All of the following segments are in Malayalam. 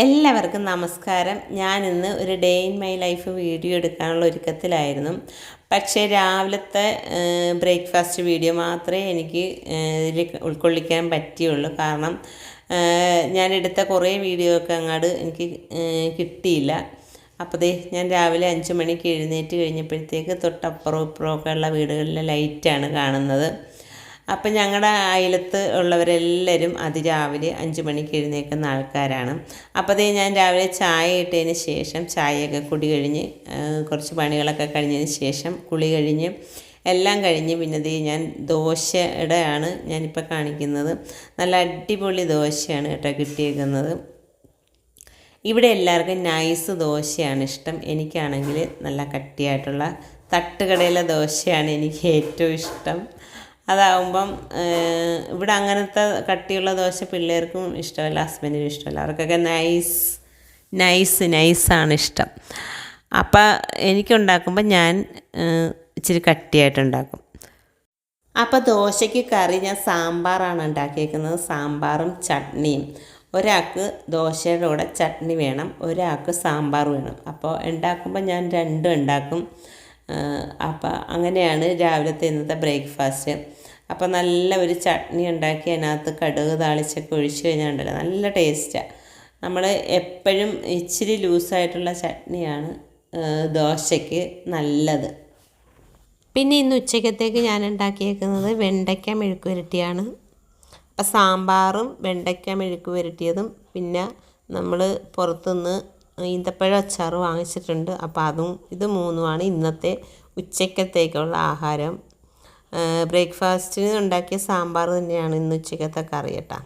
എല്ലാവർക്കും നമസ്കാരം. ഞാൻ ഇന്ന് ഒരു day in my life video എടുക്കാനുള്ള ഒരുക്കത്തിലായിരുന്നു. പക്ഷേ രാവിലത്തെ ബ്രേക്ക്ഫാസ്റ്റ് വീഡിയോ മാത്രമേ എനിക്ക് ഇതിൽ ഉൾക്കൊള്ളിക്കാൻ പറ്റിയുള്ളൂ. കാരണം ഞാൻ എടുത്ത കുറേ വീഡിയോ ഒക്കെ അങ്ങോട്ട് എനിക്ക് കിട്ടിയില്ല. അപ്പോൾ ദേ ഞാൻ രാവിലെ അഞ്ച് മണിക്ക് എഴുന്നേറ്റ് കഴിഞ്ഞപ്പോഴത്തേക്ക് തൊട്ടപ്പുറം ഇപ്പുറമൊക്കെ ഉള്ള വീടുകളിലെ ലൈറ്റാണ് കാണുന്നത്. അപ്പം ഞങ്ങളുടെ അയലത്ത് ഉള്ളവരെല്ലാവരും അതിരാവിലെ അഞ്ച് മണിക്ക് എഴുന്നേൽക്കുന്ന ആൾക്കാരാണ്. അപ്പോൾ ഞാൻ രാവിലെ ചായ ഇട്ടതിന് ശേഷം ചായയൊക്കെ കുടി കഴിഞ്ഞ് കുറച്ച് പണികളൊക്കെ കഴിഞ്ഞതിന് ശേഷം കുളി കഴിഞ്ഞ് എല്ലാം കഴിഞ്ഞ് പിന്നെ ദേ ഞാൻ ദോശയുടെ ആണ് ഞാനിപ്പോൾ കാണിക്കുന്നത്. നല്ല അടിപൊളി ദോശയാണ് കേട്ടോ കിട്ടിയേക്കുന്നത്. ഇവിടെ എല്ലാവർക്കും നൈസ് ദോശയാണ് ഇഷ്ടം. എനിക്കാണെങ്കിൽ നല്ല കട്ടിയായിട്ടുള്ള തട്ടുകടയിലെ ദോശയാണ് എനിക്ക് ഏറ്റവും ഇഷ്ടം. അതാവുമ്പം ഇവിടെ അങ്ങനത്തെ കട്ടിയുള്ള ദോശ പിള്ളേർക്കും ഇഷ്ടമല്ല ഹസ്ബൻഡിനും ഇഷ്ടമല്ല. അവർക്കൊക്കെ നൈസ് നൈസ് നൈസാണ് ഇഷ്ടം. അപ്പം എനിക്കുണ്ടാക്കുമ്പോൾ ഞാൻ ഇച്ചിരി കട്ടിയായിട്ടുണ്ടാക്കും അപ്പോൾ ദോശയ്ക്ക് കറി ഞാൻ സാമ്പാറാണ് ഉണ്ടാക്കിയേക്കുന്നത്. സാമ്പാറും ചട്നിയും. ഒരാൾക്ക് ദോശയുടെ കൂടെ ചട്നി വേണം ഒരാൾക്ക് സാമ്പാർ വേണം. അപ്പോൾ ഉണ്ടാക്കുമ്പോൾ ഞാൻ രണ്ടും ഉണ്ടാക്കും. അപ്പോൾ അങ്ങനെയാണ് രാവിലത്തെ ഇന്നത്തെ ബ്രേക്ക്ഫാസ്റ്റ്. അപ്പം നല്ല ഒരു ചട്നി ഉണ്ടാക്കി അതിനകത്ത് കടുക് താളിച്ചൊക്കെ ഒഴിച്ച് കഴിഞ്ഞാൽ ഉണ്ടല്ലോ നല്ല ടേസ്റ്റാണ് നമ്മൾ എപ്പോഴും ഇച്ചിരി ലൂസായിട്ടുള്ള ചട്നിയാണ് ദോശയ്ക്ക് നല്ലത്. പിന്നെ ഇന്ന് ഉച്ചക്കത്തേക്ക് ഞാൻ ഉണ്ടാക്കിയേക്കുന്നത് വെണ്ടയ്ക്ക മെഴുക്ക് പുരട്ടിയാണ് അപ്പം സാമ്പാറും വെണ്ടയ്ക്ക മെഴുക്ക് പുരട്ടിയതും പിന്നെ നമ്മൾ പുറത്തുനിന്ന് ഈന്തപ്പഴ അച്ചാർ വാങ്ങിച്ചിട്ടുണ്ട്. അപ്പോൾ അതും ഇത് മൂന്നുമാണ് ഇന്നത്തെ ഉച്ചക്കത്തേക്കുള്ള ആഹാരം. ബ്രേക്ക്ഫാസ്റ്റിന് ഉണ്ടാക്കിയ സാമ്പാർ തന്നെയാണ് ഇന്ന് ഉച്ചക്കത്തെ കറി കേട്ടോ.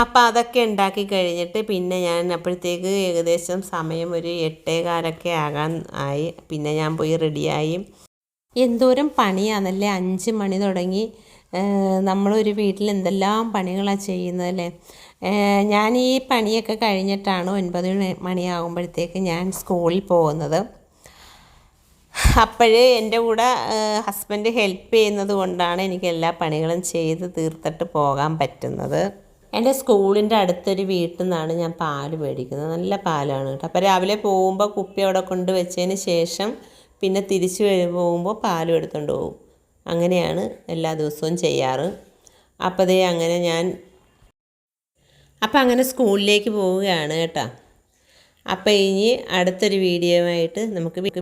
അപ്പോൾ അതൊക്കെ ഉണ്ടാക്കി കഴിഞ്ഞിട്ട് പിന്നെ ഞാൻ അപ്പോഴത്തേക്ക് ഏകദേശം സമയം ഒരു എട്ടേകാലൊക്കെ ആകാൻ ആയി. പിന്നെ ഞാൻ പോയി റെഡിയായി. എന്തോരം പണിയാണല്ലേ? അഞ്ച് മണി തുടങ്ങി. നമ്മളൊരു വീട്ടിൽ എന്തെല്ലാം പണികളാണ് ചെയ്യുന്നത് അല്ലേ ഞാൻ ഈ പണിയൊക്കെ കഴിഞ്ഞിട്ടാണ് ഒൻപത് മണിയാകുമ്പോഴത്തേക്ക് ഞാൻ സ്കൂളിൽ പോകുന്നത്. അപ്പോഴേ എന്റെ കൂടെ ഹസ്ബൻഡ് ഹെൽപ്പ് ചെയ്യുന്നത് കൊണ്ടാണ് എനിക്ക് എല്ലാ പണികളും ചെയ്ത് തീർത്തിട്ട് പോകാൻ പറ്റുന്നത്. എന്റെ സ്കൂളിന്റെ അടുത്തൊരു വീട്ടിൽ നിന്നാണ് ഞാൻ പാൽ മേടിക്കുന്നത്. നല്ല പാലാണ് കേട്ടോ. അപ്പോൾ രാവിലെ പോകുമ്പോൾ കുപ്പി അവിടെ കൊണ്ട് വെച്ചതിന് ശേഷം പിന്നെ തിരിച്ചു പോകുമ്പോൾ പാലും എടുത്തുകൊണ്ട് പോകും. അങ്ങനെയാണ് എല്ലാ ദിവസവും ചെയ്യാറ്. അപ്പോൾ അങ്ങനെ ഞാൻ അപ്പം അങ്ങനെ സ്കൂളിലേക്ക് പോവുകയാണ് കേട്ടോ. അപ്പം ഇനി അടുത്തൊരു വീഡിയോ ആയിട്ട് നമുക്ക്